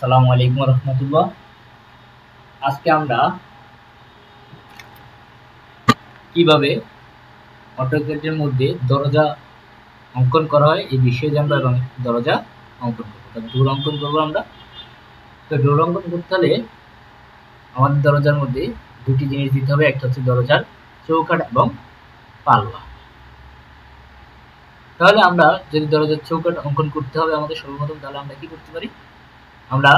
আসসালামু আলাইকুম রহমতুল্লাহ। আজকে আমরা কীভাবে অটোক্যাটের মধ্যে দরজা অঙ্কন করা হয়, এই বিষয়ে দরজা অঙ্কন করব। অঙ্কন করব আমরা। তো অঙ্কন করতে হলে আমাদের দরজার মধ্যে দুটি জিনিস দিতে হবে, একটা হচ্ছে দরজার চৌকাঠ এবং পাল্লা। তাহলে আমরা যদি দরজার চৌকাঠ অঙ্কন করতে হবে আমাদের সর্বপ্রথম, তাহলে আমরা কি করতে পারি? আমরা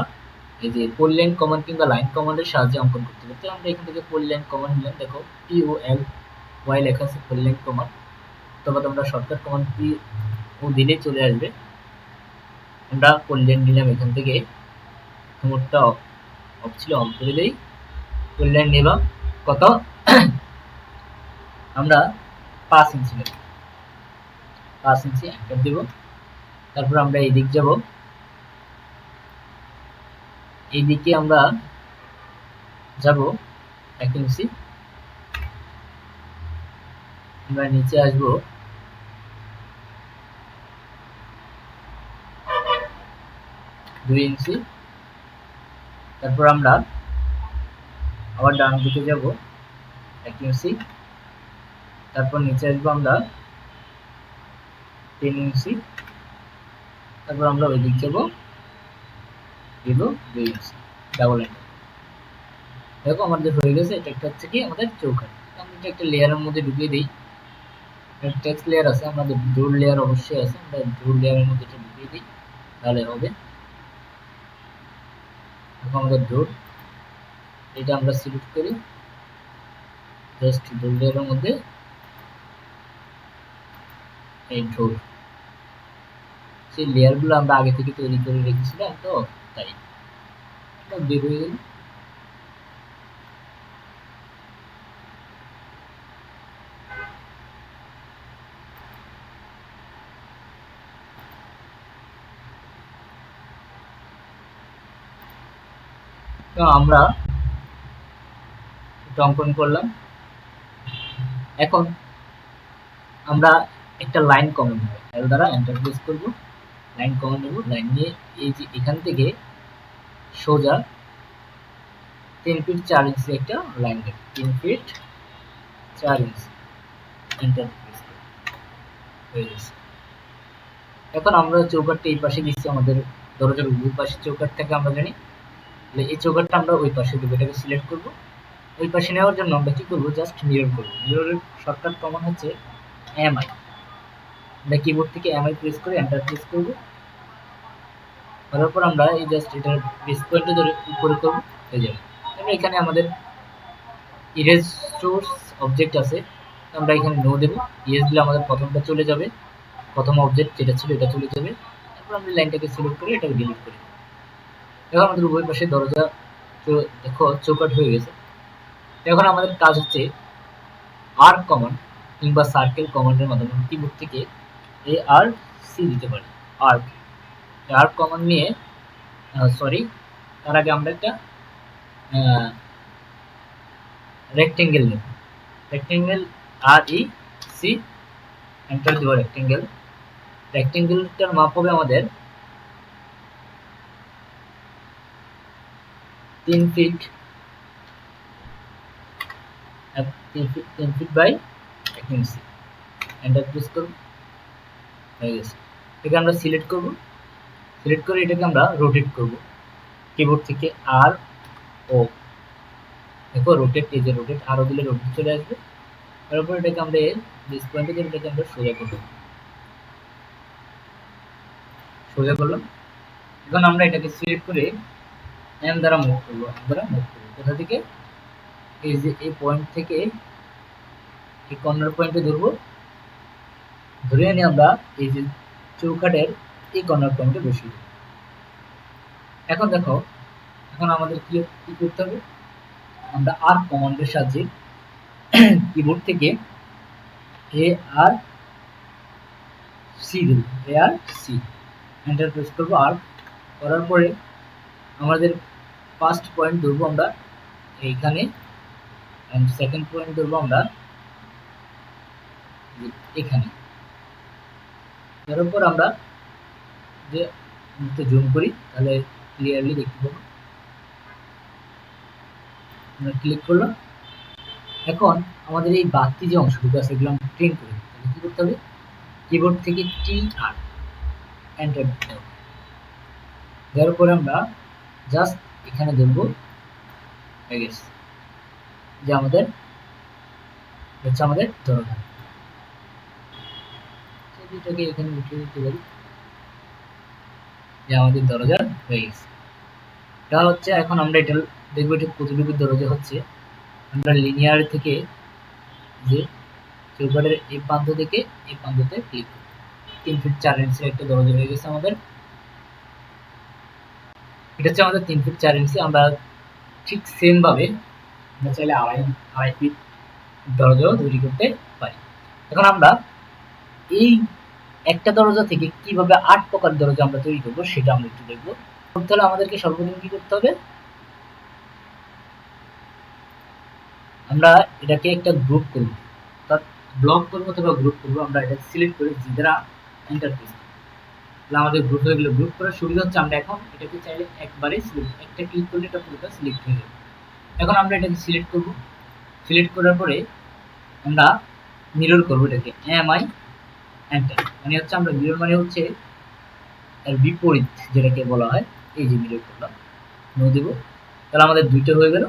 এই যে পোল লাইন কমান্ড কিংবা লাইন কমান্ডের সাহায্যে অঙ্কন করতে পারি। তো আমরা এখান থেকে পোল লাইন কমান্ড নিলাম। দেখো পি ও এল ওয়াই লেখা আছে পোল লাইন কমান্ড তবে আমরা শর্টকাট কমান্ড পি ও দিলে চলে আসবে। আমরা পোল লাইন নিলাম এখান থেকে। মোটটা অফ ছিল অন করে দেই পোল লাইন নিলাম কত? আমরা পাঁচ ইঞ্চি নেব পাঁচ ইঞ্চি একটা দেব। তারপর আমরা এই দিক যাব। এইদিকে আমরা যাব এক ইঞ্চি আমরা নিচে আসব। দুই ইঞ্চি। তারপর আমরা আবার ডান দিকে যাব এক ইঞ্চি তারপর নিচে আসব আমরা তিন ইঞ্চি। তারপর আমরা ওই দিক যাব। দিব দুই ইঞ্চি ডাবল এন্টার দেখো আমাদের হয়ে গেছে, এটা একটা হচ্ছে কি আমাদের চৌকাঠ। আমরা এটা একটা লেয়ারের মধ্যে ঢুকিয়ে দিই। টেক্সট লেয়ার আছে, আমাদের ডোর লেয়ার অবশ্যই আছে। আমরা ডোর লেয়ারের মধ্যে এটা ঢুকিয়ে দিই, তাহলে হবে। এখন আমাদের ডোর এটা আমরা সিলেক্ট করি। জাস্ট ডোর লেয়ারের মধ্যে এই ডোর সেই লেয়ারগুলো আমরা আগে থেকে তৈরি করে রেখেছিলাম তো। তাই। বের হয়ে গেল। আমরা অঙ্কন করলাম। এখন আমরা একটা লাইন কমন নেব। এর দ্বারা এন্টার প্রেস করব। লাইন কমন নেব লাইন নিয়ে এই যে এখান থেকে সোজা তিন ফিট চার ইঞ্চি একটা লাইন দেব তিন ফিট চার ইঞ্চি এখন আমরা চৌকাটটা এই পাশে দিচ্ছি, আমাদের দরজার উভয় পাশে চৌকাট থেকে আমরা জানি। এই চৌকাটটা আমরা ওই পাশে দেবো, এটাকে সিলেক্ট করব। ওই পাশে নেওয়ার জন্য আমরা কি করব? জাস্ট মিরর করব। মিররের শর্টকাট কমন হচ্ছে এমআই আমরা কিবোর্ড থেকে এমআই প্রেস করে এন্টার প্রেস করব। করার পর আমরা এই জাস্ট এটার বেস পয়েন্টে ধরে উপরে করব। হয়ে যাবে তারপরে এখানে আমাদের ইরেজ সোর্স অবজেক্ট আছে আমরা এখানে নো দেবো। ইয়েস দিলে আমাদের প্রথমটা চলে যাবে। প্রথম অবজেক্ট যেটা ছিল এটা চলে যাবে। তারপর আমরা লাইনটাকে সিলেক্ট করে এটাকে ডিলিট করি এখন আমাদের উভয় পাশে দরজা দেখো চৌকাট হয়ে গেছে। এখন আমাদের কাজ হচ্ছে আর কমান্ড কিংবা সার্কেল কমান্ডের মাধ্যমে কিবোর্ড থেকে এ আর সি দিতে পারি আর্ক আর্ক কমান্ড নিয়ে সরি তার আগে আমরা একটা রেক্টেঙ্গেল নেব। Rectangle R E C enter দেবো রেক্টেঙ্গেল রেক্টেঙ্গেলটার মাপ হবে আমাদের তিন ফিট তিন ফিট তিন ফিট বাই এক ইঞ্চি এন্টার প্রেস করব। হয়ে গেছে। এটাকে আমরা সিলেক্ট করব। সিলেক্ট করে এটাকে আমরা রোটেট করব। কিবোর্ড থেকে আর ও দেখো রোটেট এই যে রোটেট আরও দিলে রোটেট চলে আসবে। তারপর এটাকে আমরা ডিস পয়েন্টে দিয়ে এটাকে আমরা সোজা করব। সোজা করলাম। এখন আমরা এটাকে সিলেক্ট করে এম দ্বারা মুভ করব এম দ্বারা মুভ করব। কোথা থেকে? এই যে এই পয়েন্ট থেকে এই কর্নার পয়েন্টে ধরবো। ধরে নিয়ে আমরা এই যে চৌকাটের এই কর্নার পয়েন্টে বসিয়ে এখন দেখো, এখন আমাদের কি কি করতে হবে? আমরা আর কমান্ডের সাহায্যে কিবোর্ড থেকে A R C Dev. A R C enter press করব। আর করার পরে আমাদের ফার্স্ট পয়েন্ট ধরবো আমরা। এইখানে সেকেন্ড পয়েন্ট ধরবো আমরা। এখানে। তার উপর আমরা যে জুম করি, তাহলে ক্লিয়ারলি দেখতে পাবো। আমরা ক্লিক করলাম। এখন আমাদের এই বাড়তি যে অংশটুকু আছে, এগুলো আমরা ট্রেন করি তাহলে কি করতে হবে? কিবোর্ড থেকে টি আর এন্টার দিতে হবে। দেওয়ার পরে আমরা জাস্ট এখানে গেছে যে আমাদের হচ্ছে আমাদের দরজা দুটাকে এখানে উঠিয়ে দিতে পারি। যে আমাদের দরজা হয়ে গেছে। এটা হচ্ছে এখন আমরা এটা দেখব এটা কতটুকু দরজা হচ্ছে। আমরা লিনিয়ার থেকে যে চৌকাটের এই প্রান্ত থেকে এই প্রান্ততে ক্লিক তিন ফিট চার ইঞ্চি একটা দরজা হয়ে গেছে আমাদের। এটা হচ্ছে আমাদের তিন ফিট চার ইঞ্চি আমরা ঠিক সেম ভাবে আমরা চাইলে আড়াই আড়াই ফিট দরজাও তৈরি করতে পারি। এখন আমরা এই একটা দরজা থেকে কীভাবে আট প্রকার দরজা আমরা তৈরি করব সেটা আমরা একটু দেখব। করতে হলে আমাদেরকে সর্বপ্রথম কি করতে হবে? আমরা এটাকে একটা গ্রুপ করব। ব্লক করব অথবা গ্রুপ করব, আমরা এটা সিলেক্ট করে জিদ্রা এন্টার প্রেস তাহলে আমাদের গ্রুপ হয়ে গেলে গ্রুপ করার সুবিধা হচ্ছে আমরা এখন এটাকে চাইলে একবারে সিলেক্ট একটা ক্লিক করলে এটা পুরোটা সিলেক্ট হয়ে যাবে। এখন আমরা এটাকে সিলেক্ট করব। সিলেক্ট করার পরে আমরা মিরর করব এটাকে। এম আই এন্টার মানে হচ্ছে আমরা মিরর মানে হচ্ছে এর বিপরীত, যেটাকে বলা হয়, এই যে মিরর করলাম, নো দেব। তাহলে আমাদের দুইটা হয়ে গেল।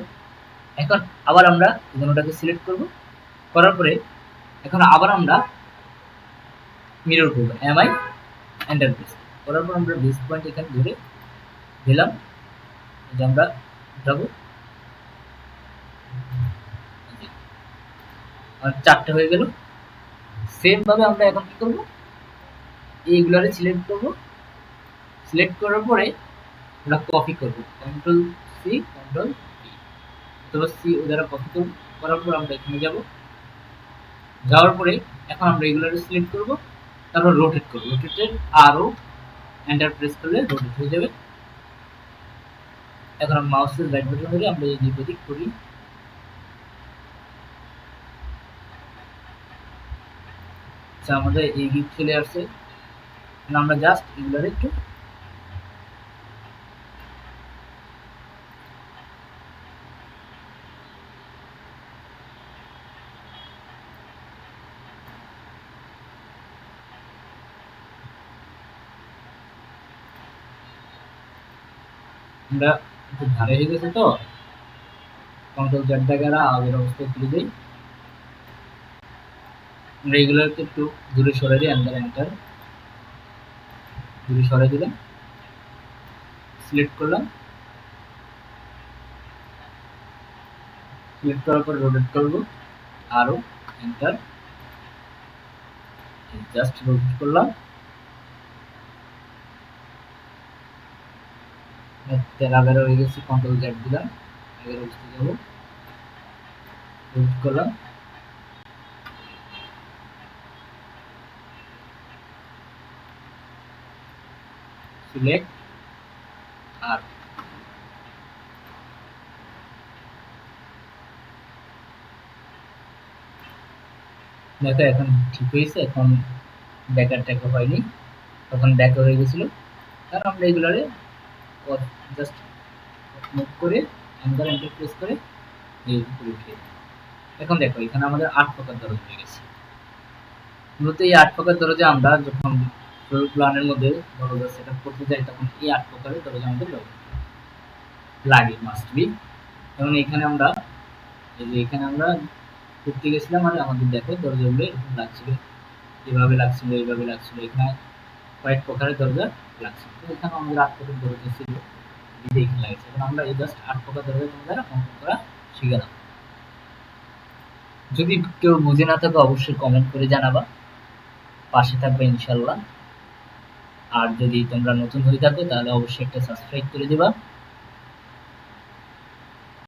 এখন আবার আমরা ওটাকে সিলেক্ট করব। করার পরে এখন আবার আমরা মিরর করব এম আই এন্টার প্রেস করার পর আমরা বেস পয়েন্ট এখানে ধরে দিলাম। যে আমরা যাব আর চারটে হয়ে গেল। সেম ভাবে আমরা এখন কি করব? এইগুলারে সিলেক্ট করব। সিলেক্ট করার পরে আমরা কপি করব। কন্ট্রোল সি কন্ট্রোল অথবা সি দ্বারা কপি করব। করার পর আমরা এখানে যাব। যাওয়ার পরে এখন আমরা এগুলারে সিলেক্ট করব। তারপর রোটেট করব। রোটেটের আরও এন্টার প্রেস করলে রোটেট হয়ে যাবে। এখন আমরা মাউসের রাইট বাটন ধরে আমরা দিক ওদিক করি। আমাদের এই গিফট চলে আসছে। আমরা জাস্ট এগুলোর একটু আমরা ধারে হয়ে গেছে তো কন্ট্রোল জ্যাট জায়গাটা আগের অবস্থায় তুলে দিই এগুলোকে একটু দূরে সরে দিই এন্টার এন্টার দূরে সরে দিলাম। সিলেক্ট করলাম। সিলেক্ট করার পর রোটেট করব। আরও এন্টার জাস্ট রোটেট করলাম। তেরো এগারো হয়ে গেছে কন্ট্রোল জ্যাট দিলাম। এগারো অবস্থা যাব। রোটেট করলাম। Select R. দেখো এখন ঠিক হয়েছে, এখন ব্যাকার ট্যাকা হয়নি। তখন ব্যাক হয়ে গেছিল। আর আমরা এগুলারে জাস্ট মুভ করে এন্টার এন্টার প্রেস করে এই এখন দেখো, এখানে আমাদের আট প্রকার দরজা হয়ে গেছে। মূলত এই আট প্রকার দরজা আমরা যখন প্ল্যানের মধ্যে দরজা সেট আপ করতে তখন এই আট আমাদের লাগে মাস্ট বি এবং এখানে আমরা, এই যে এখানে আমরা করতে গেছিলাম আর আমাদের দেখো দরজাগুলো এরকম লাগছিল। এভাবে লাগছিল, এইভাবে লাগছিল। এখানে কয়েক প্রকারের দরজা লাগছিল তো এখানে আমাদের আট প্রকার দরজা ছিল। এখানে লাগছে। এবং আমরা এই জাস্ট আট প্রকার দরজা তোমাদের করা যদি কেউ বুঝে না থাকে, অবশ্যই কমেন্ট করে জানাবা। পাশে থাকবে ইনশাল্লাহ। আর যদি তোমরা নতুন হয়ে থাকো তাহলে অবশ্যই একটা সাবস্ক্রাইব করে দেবা।